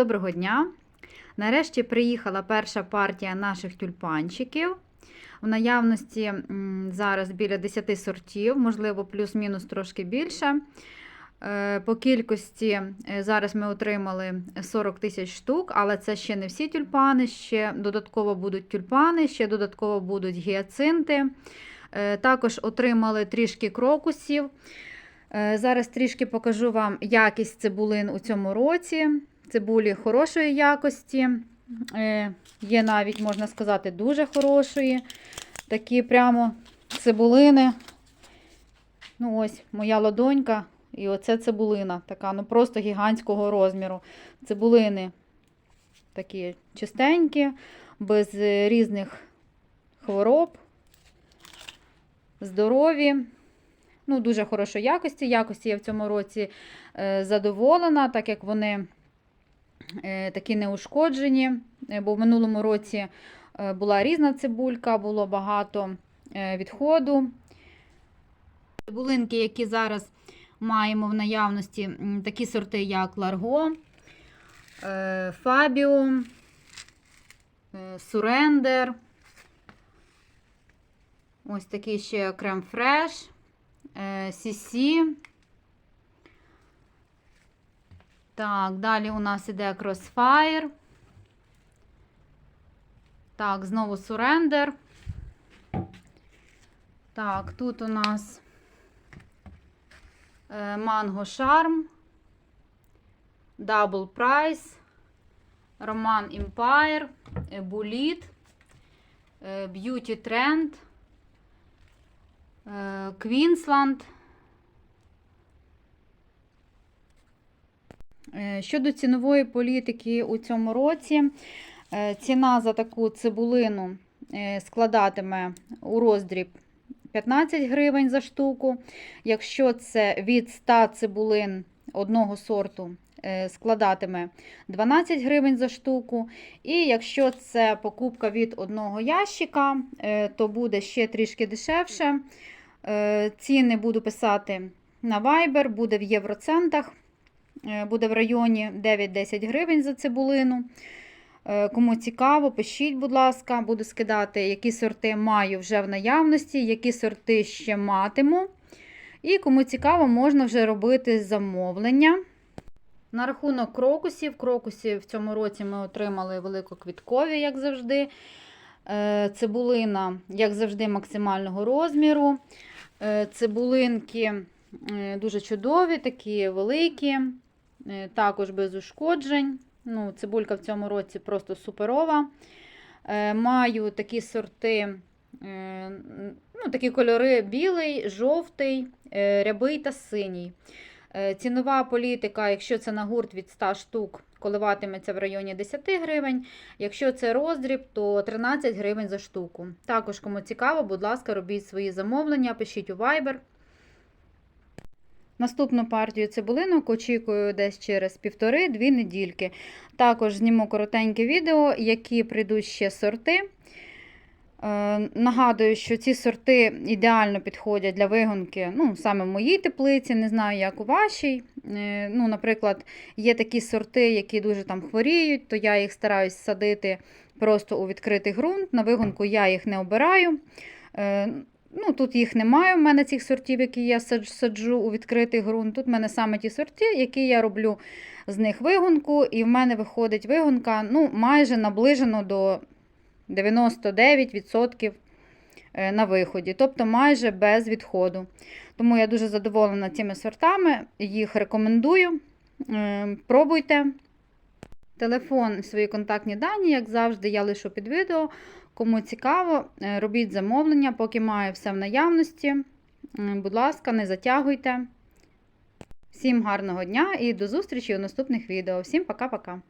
доброго дня! Нарешті приїхала перша партія наших тюльпанчиків. В наявності зараз біля 10 сортів, можливо, плюс-мінус трошки більше. Е, По кількості е, зараз ми отримали 40 тисяч штук, але це ще не всі тюльпани, ще додатково будуть тюльпани, ще додатково будуть гіацинти. Е, Також отримали трішки крокусів. Зараз трішки покажу вам якість цибулин у цьому році. Цибулі хорошої якості. Е, Є навіть, можна сказати, дуже хорошої. Такі прямо цибулини. Ну, ось моя ладонька. І оце цибулина, така, ну просто гігантського розміру. Цибулини такі чистенькі, без різних хвороб, здорові. Ну, дуже хорошої якості. Якості я в цьому році е, задоволена, так як вони такі неушкоджені. Е, Бо в минулому році е, була різна цибулька, було багато е, відходу. Цибулинки, які зараз маємо в наявності, такі сорти, як Ларго, е, Фабіо, е, Сурендер. Ось такий ще крем фреш. Сісі. Так, далі у нас іде Crossfire. Так, знову Surrender. Так, тут у нас е, Mango Charm, Double Price, Roman Empire, е, Bullet, е, Beauty Trend, е, Щодо цінової політики у цьому році, е, ціна за таку цибулину е, складатиме у роздріб 15 гривень за штуку. Якщо це від 100 цибулин одного сорту, е, складатиме 12 гривень за штуку. І якщо це покупка від одного ящика, е, то буде ще трішки дешевше. Е, Ціни буду писати на Viber, буде в євроцентах. Е, Буде в районі 9-10 гривень за цибулину. Е, Кому цікаво, пишіть, будь ласка, буду скидати, які сорти маю вже в наявності, які сорти ще матиму. І кому цікаво, можна вже робити замовлення. На рахунок крокусів. Крокусів в цьому році ми отримали великоквіткові, як завжди. Е, Цибулина, як завжди, максимального розміру. Цибулинки дуже чудові, такі великі, е, також без ушкоджень. Ну, Цибулька в цьому році просто суперова. Е, Маю такі сорти, е, ну, такі кольори білий, жовтий, е, рябий та синій. Е, Цінова політика, якщо це на гурт від 100 штук, коливатиметься в районі 10 гривень. Якщо це роздріб, то 13 гривень за штуку. Також, кому цікаво, будь ласка, робіть свої замовлення, пишіть у Viber. Наступну партію цибулинок очікую десь через півтори-дві недільки. Також зніму коротеньке відео, які прийдуть ще сорти. Е, Нагадую, що ці сорти ідеально підходять для вигонки ну, саме в моїй теплиці, не знаю, як у вашій. Е, Ну, Наприклад, є такі сорти, які дуже там хворіють, то я їх стараюсь садити просто у відкритий ґрунт. На вигонку я їх не обираю. Ну, Тут їх немає, в мене цих сортів, які я саджу у відкритий ґрунт. Тут в мене саме ті сорти, які я роблю з них вигонку, і в мене виходить вигонка ну, майже наближено до 99% е, на виході, тобто майже без відходу. Тому я дуже задоволена цими сортами, їх рекомендую. Е, Пробуйте. Телефон свої контактні дані, як завжди, я лишу під відео. Кому цікаво, е, робіть замовлення, поки маю все в наявності. Будь ласка, не затягуйте. Всім гарного дня і до зустрічі у наступних відео. Всім пока-пока!